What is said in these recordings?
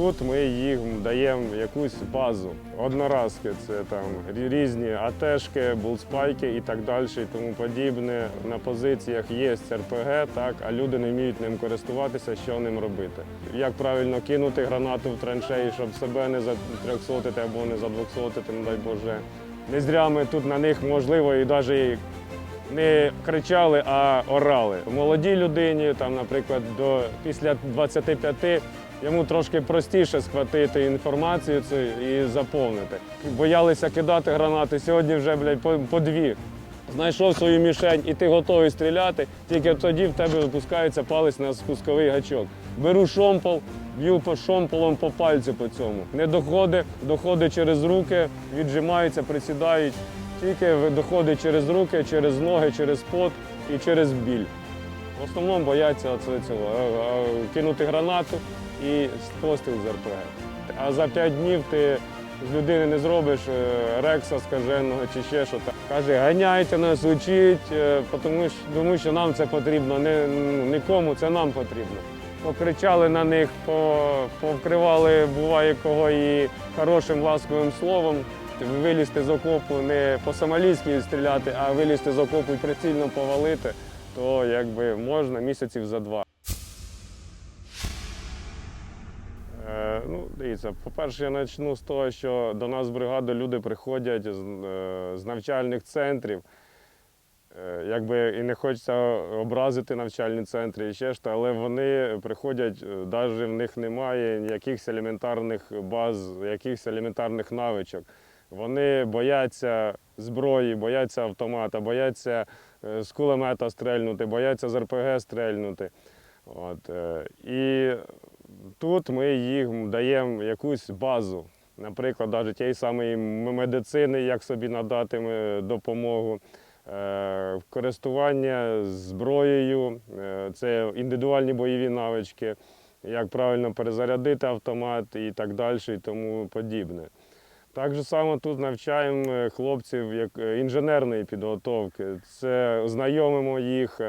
Тут ми їм даємо якусь базу. Одноразки це там різні АТшки, булспайки і так далі, і тому подібне. На позиціях є РПГ, так, а люди не вміють ним користуватися, що ним робити. Як правильно кинути гранату в траншеї, щоб себе не затрьохсотити або не задвохсотити, не дай Боже. Не зря ми тут на них можливо і навіть не кричали, а орали. Молодій людині, там, наприклад, до після 25 йому трошки простіше схватити інформацію цю і заповнити. Боялися кидати гранати. Сьогодні вже блядь, по, по дві. Знайшов свою мішень і ти готовий стріляти, тільки тоді в тебе випускається палець на спусковий гачок. Беру шомпол, б'ю по шомполом по пальцю по цьому. Не доходить, доходить через руки, віджимаються, присідають. Тільки доходить через руки, через ноги, через пот і через біль. В основному бояться цього, е, е, кинути гранату і постріл з РПГ. А за п'ять днів ти з людини не зробиш е, рекса скаженого чи ще що. Каже, ганяйте нас, учіть, е, тому що, нам це потрібно, не, ну, нікому це нам потрібно. Покричали на них, по- повкривали, буває кого і хорошим ласковим словом. Вилізти з окопу не по-сомалійськи стріляти, а вилізти з окопу і прицільно повалити, то якби можна місяців за два. Дивіться, по-перше, я почну з того, що до нас в бригаду люди приходять з, е, з навчальних центрів. Е, Якби і не хочеться образити навчальні центри і ще ж, але вони приходять, навіть в них немає якихось елементарних баз, якихось елементарних навичок. Вони бояться зброї, бояться автомата, бояться е, з кулемета стрельнути, бояться з РПГ стрельнути. От, е, і тут ми їм даємо якусь базу. Наприклад, навіть тієї самої медицини, як собі надати е, допомогу, е, користування зброєю, е, це індивідуальні бойові навички, як правильно перезарядити автомат і так далі, і тому подібне. Так само тут навчаємо хлопців як інженерної підготовки. Це знайомимо їх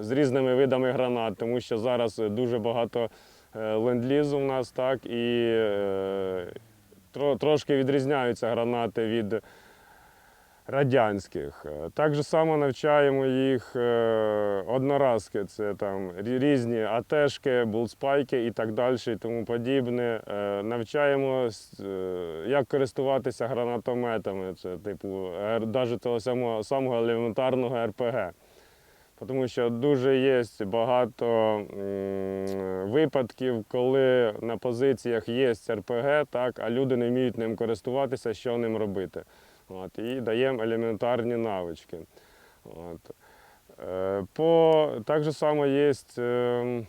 з різними видами гранат, тому що зараз дуже багато е, ленд-лізу в нас, так, і е, трошки відрізняються гранати від радянських. Е, Так же само навчаємо їх е, одноразки, це там різні АТшки, булспайки і так далі, і тому подібне. Е, Навчаємо, е, як користуватися гранатометами, це типу, навіть того самого елементарного РПГ. Тому що дуже є багато випадків, коли на позиціях є РПГ, так, а люди не вміють ним користуватися, що ним робити. От, і даємо елементарні навички. От. Е, По, так же само є е,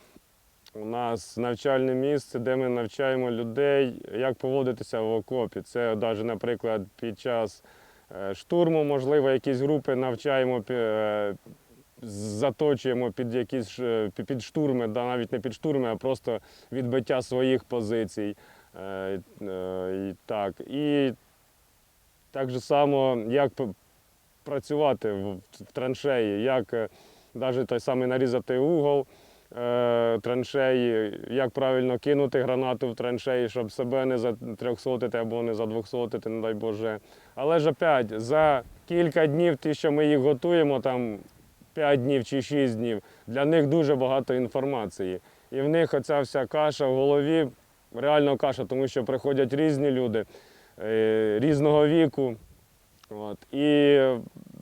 у нас навчальне місце, де ми навчаємо людей, як поводитися в окопі. Це навіть, наприклад, під час е, штурму, можливо, якісь групи навчаємо, заточуємо під якісь е, під штурми, да, навіть не під штурми, а просто відбиття своїх позицій. Е, е, так. І так же само, як працювати в, траншеї, як навіть той самий нарізати угол траншеї, як правильно кинути гранату в траншеї, щоб себе не затрьохсотити або не задвохсотити, не дай Боже. Але ж опять, за кілька днів, ті, що ми їх готуємо, там 5 днів чи 6 днів, для них дуже багато інформації. І в них оця вся каша в голові, реально каша, тому що приходять різні люди е, різного віку. От. І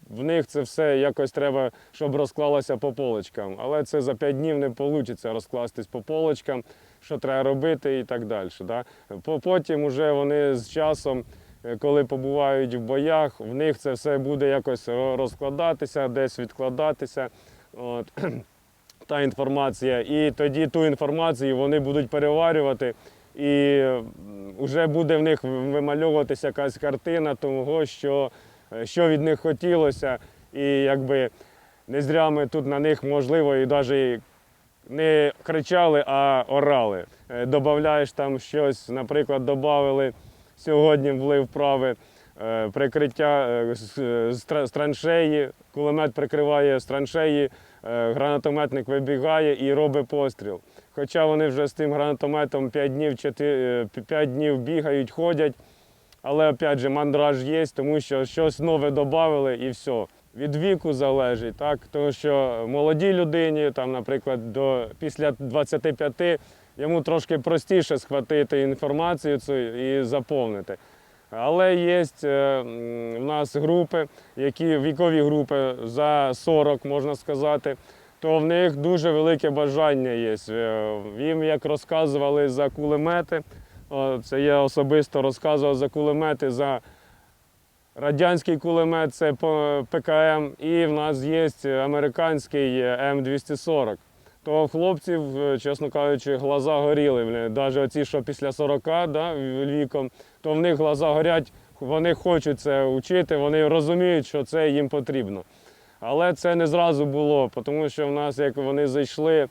в них це все якось треба, щоб розклалося по полочкам. Але це за 5 днів не вийде розкластись по полочкам, що треба робити і так далі. Да? Потім уже вони з часом, коли побувають в боях, в них це все буде якось розкладатися, десь відкладатися. От. Та інформація. І тоді ту інформацію вони будуть переварювати. І вже буде в них вимальовуватися якась картина того, що, е, що від них хотілося. І якби не зря ми тут на них, можливо, і навіть не кричали, а орали. Е, Добавляєш там щось, наприклад, додали сьогодні були вправи. е, прикриття е, з, з тра- з траншеї, кулемет прикриває з траншеї, е, гранатометник вибігає і робить постріл. Хоча вони вже з тим гранатометом 5 днів, 4, 5 днів бігають, ходять. Але опять же, мандраж є, тому що щось нове додали і все. Від віку залежить, так? Тому що молодій людині, там, наприклад, до, після 25 йому трошки простіше схватити інформацію цю і заповнити. Але є е, в нас групи, які вікові групи за 40, можна сказати, то в них дуже велике бажання є. Е, Їм як розказували за кулемети, це я особисто розказував за кулемети, за радянський кулемет, це ПКМ, і в нас є американський М240. То хлопців, е, чесно кажучи, глаза горіли. Навіть оці, що після 40 да, віком, то в них глаза горять, вони хочуть це вчити, вони розуміють, що це їм потрібно. Але це не зразу було, тому що в нас, як вони зайшли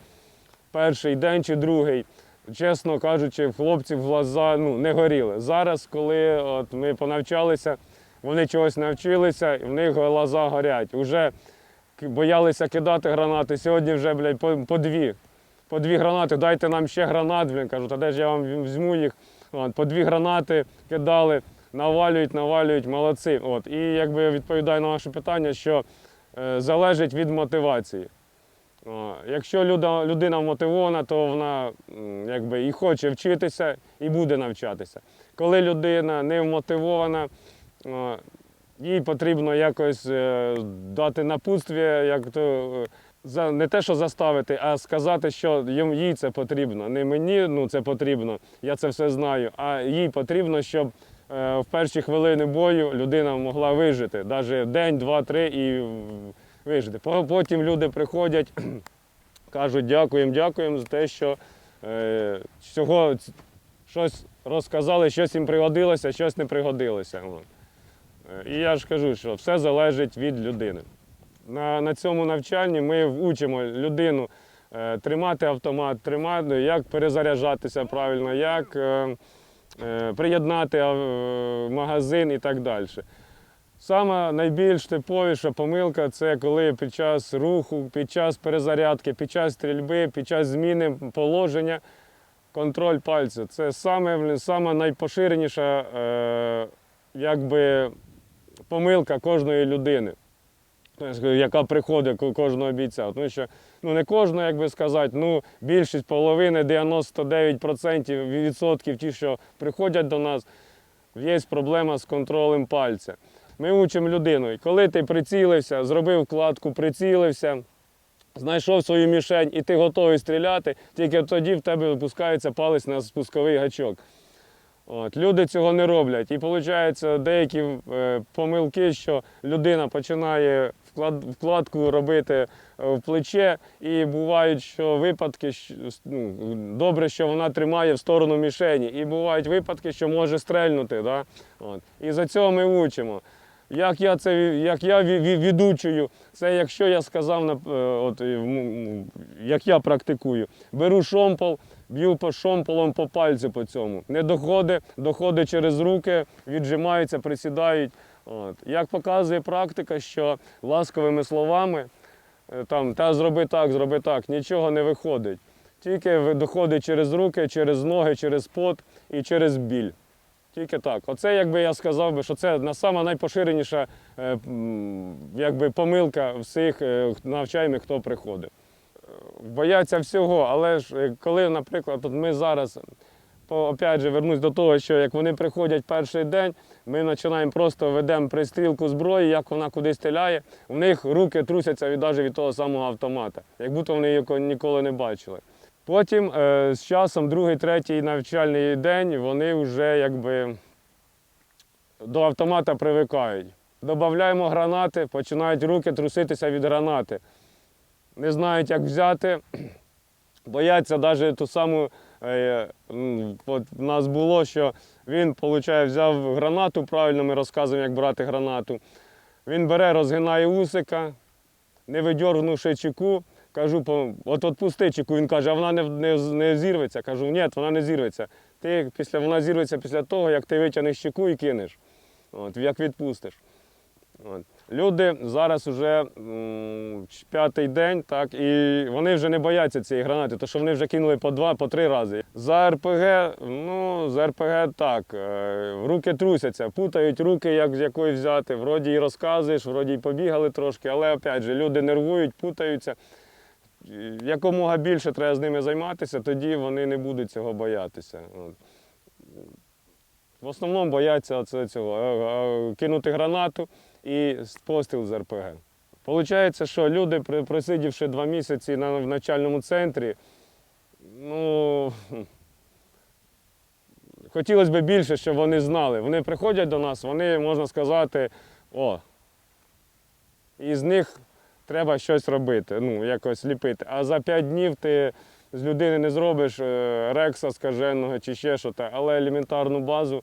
перший день чи другий, чесно кажучи, хлопців глаза ну, не горіли. Зараз, коли от, ми понавчалися, вони чогось навчилися, і в них глаза горять. Уже боялися кидати гранати. Сьогодні вже, блядь, по, по дві. По дві гранати, дайте нам ще гранат, блін, кажу, та де ж я вам візьму їх. От, по дві гранати кидали, навалюють, навалюють, молодці. От. І якби я відповідаю на ваше питання, що е, залежить від мотивації. О, Якщо люда, людина мотивована, то вона якби, і хоче вчитися, і буде навчатися. Коли людина не вмотивована, їй потрібно якось е, дати напутствие, як то, е, не те, що заставити, а сказати, що їй це потрібно. Не мені ну, це потрібно, я це все знаю, а їй потрібно, щоб е, в перші хвилини бою людина могла вижити, навіть день, два, три і вижити. Потім люди приходять, кажуть, дякуємо, дякуємо за те, що всього щось розказали, щось їм пригодилося, щось не пригодилося. Е, І я ж кажу, що все залежить від людини. На, на цьому навчанні ми вчимо людину е, тримати автомат, тримати, як перезаряджатися правильно, як е, е, приєднати е, магазин і так далі. Саме найбільш типовіша помилка це коли під час руху, під час перезарядки, під час стрільби, під час зміни положення контроль пальця. Це саме, саме найпоширеніша е, якби, помилка кожної людини, Тобто, яка приходить ко- кожного бійця. Тому що ну, не кожного, як би сказати, ну, більшість половини, 99% відсотків ті, що приходять до нас, є проблема з контролем пальця. Ми учимо людину, і коли ти прицілився, зробив вкладку, прицілився, знайшов свою мішень і ти готовий стріляти, тільки тоді в тебе опускається палець на спусковий гачок. От, люди цього не роблять. І виходить деякі е, помилки, що людина починає вклад, вкладку робити е, в плече, і бувають що випадки, ну, добре, що вона тримає в сторону мішені, і бувають випадки, що може стрельнути. Да? От. І за цього ми учимо. Як я це як я ві- ві- відучую, це якщо я сказав, е, от, як я практикую, беру шомпол, б'ю по шомполом по пальцю по цьому. Не доходить, доходить через руки, віджимаються, присідають. От. Як показує практика, що ласковими словами, е, там, та зроби так, зроби так, нічого не виходить. Тільки доходить через руки, через ноги, через пот і через біль. Тільки так. Оце, якби я сказав би, що це на- найпоширеніша е, якби, помилка всіх е, навчаємих, хто приходить. Е, Бояться всього, але ж е, коли, наприклад, от ми зараз, по, опять же, вернусь до того, що як вони приходять перший день, ми починаємо просто ведемо пристрілку зброї, як вона куди стріляє, у них руки трусяться від, навіть від того самого автомата, як будто вони його ніколи не бачили. Потім е, з часом, другий, третій навчальний день, вони вже якби до автомата привикають. Додаємо гранати, починають руки труситися від гранати. Не знають, як взяти, бояться навіть ту саму. е, От в нас було, що він, виходить, взяв гранату, правильно ми розказуємо, як брати гранату. Він бере, розгинає усика, не видьоргнувши чеку, кажу, от отпусти чеку. Він каже, а вона не, не, не зірветься. Кажу, ні, вона не зірветься. Ти після, вона зірветься після того, як ти витягнеш чеку і кинеш. От, як відпустиш. От. Люди зараз вже п'ятий день, так, і вони вже не бояться цієї гранати, тому що вони вже кинули по два, по три рази. За РПГ, ну, за РПГ так, е, руки трусяться, путають руки, як з якої взяти. Вроді і розказуєш, вроді й побігали трошки, але опять же, люди нервують, путаються. Якомога більше треба з ними займатися, тоді вони не будуть цього боятися. В основному бояться цього, е, е, кинути гранату і постріл з РПГ. Получається, що люди, просидівши два місяці в навчальному центрі, ну, хотілося б більше, щоб вони знали. Вони приходять до нас, вони, можна сказати, о, і з них треба щось робити, ну, якось ліпити. А за п'ять днів ти з людини не зробиш е, рекса скаженого чи ще щось, але елементарну базу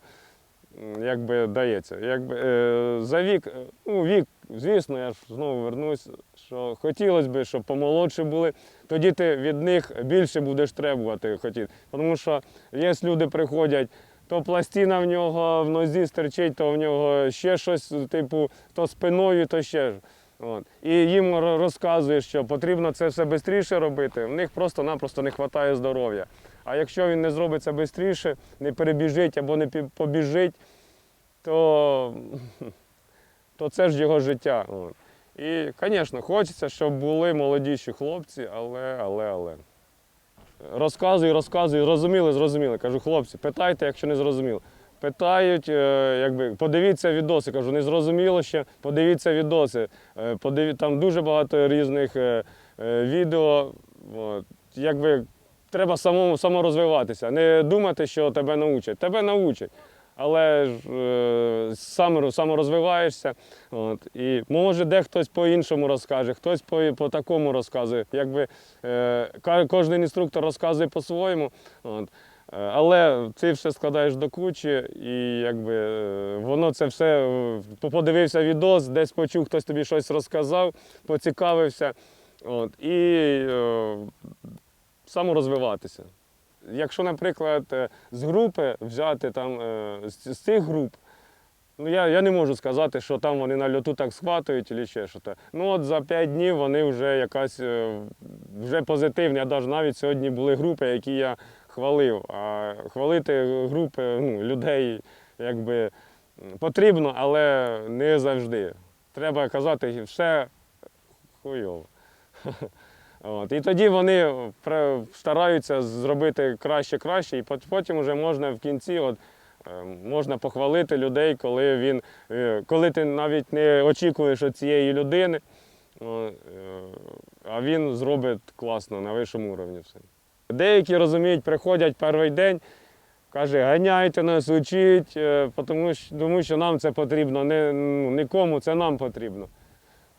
якби дається. Якби, е, за вік, е, ну, вік, звісно, я ж знову вернусь, що хотілося б, щоб помолодші були, тоді ти від них більше будеш требувати хотіти. Тому що є люди приходять. То пластина в нього в нозі стерчить, то в нього ще щось, типу, то спиною, то ще. От. І їм ро- розказуєш, що потрібно це все швидше робити. В них просто-напросто не вистачає здоров'я. А якщо він не зробить це швидше, не перебіжить або не побіжить, то, то це ж його життя. І, звісно, хочеться, щоб були молодіші хлопці, але, але, але. Розказую, розказую, зрозуміли, зрозуміли. Кажу, хлопці, питайте, якщо не зрозуміли. Питають, е, якби, подивіться відоси. Кажу, не зрозуміло ще, подивіться відоси. Е, Подиві... Там дуже багато різних е, відео. От. Якби, треба самому саморозвиватися. Не думати, що тебе научать. Тебе научать. Але ж е, сам, саморозвиваєшся. От, і може дехтось по-іншому розкаже, хтось по, по такому розказує. Якби е, кожен інструктор розказує по-своєму. От. Е, Але ти все складаєш до кучі, і якби е, воно це все е, подивився відос, десь почув, хтось тобі щось розказав, поцікавився. От, і е, саморозвиватися. Якщо, наприклад, е, з групи взяти там е, з, цих груп, ну я, я не можу сказати, що там вони на льоту так схватують чи ще щось. Ну от за 5 днів вони вже якась е, вже позитивні. Навіть навіть сьогодні були групи, які я хвалив. А хвалити групи ну, людей якби потрібно, але не завжди. Треба казати, все хуйово. От. І тоді вони стараються зробити краще, краще, і потім вже можна в кінці от, е, можна похвалити людей, коли він, е, коли ти навіть не очікуєш від цієї людини, е, а він зробить класно на вищому рівні все. Деякі розуміють, приходять перший день, каже, ганяйте нас, учіть, тому що, тому що нам це потрібно, не, ну, нікому це нам потрібно.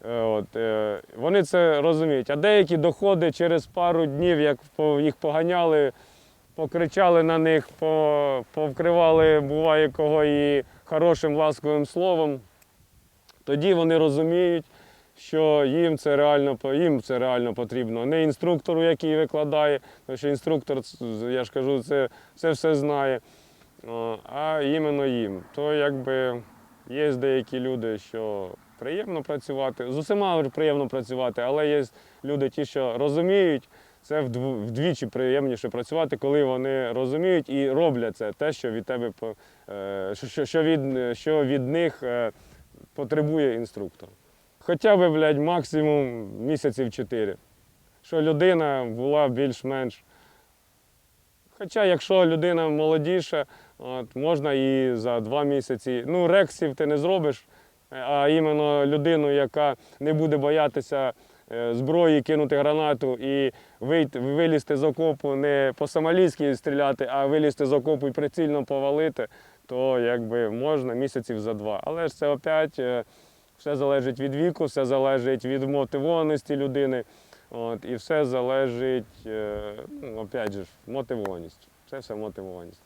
Е, От, е, вони це розуміють. А деякі доходи через пару днів, як їх поганяли, покричали на них, повкривали, буває кого і хорошим ласковим словом. Тоді вони розуміють, що їм це реально, їм це реально потрібно. Не інструктору, який викладає, тому що інструктор, я ж кажу, це, це все знає, а іменно їм. То якби є деякі люди, що приємно працювати. З усіма приємно працювати, але є люди, ті, що розуміють, це вдвічі приємніше працювати, коли вони розуміють і роблять це, те, що від тебе е, що, від, що від них е, потребує інструктор. Хоча б, блядь, максимум місяців чотири. Що людина була більш-менш. Хоча, якщо людина молодіша, от, можна і за два місяці. Ну, рексів ти не зробиш, а іменно людину, яка не буде боятися е, зброї, кинути гранату і вийти, вилізти з окопу не по-сомалійськи стріляти, а вилізти з окопу і прицільно повалити, то якби можна місяців за два. Але ж це опять е, все залежить від віку, все залежить від мотивованості людини. От, і все залежить, е, ну, опять же, мотивованість. Це все мотивованість.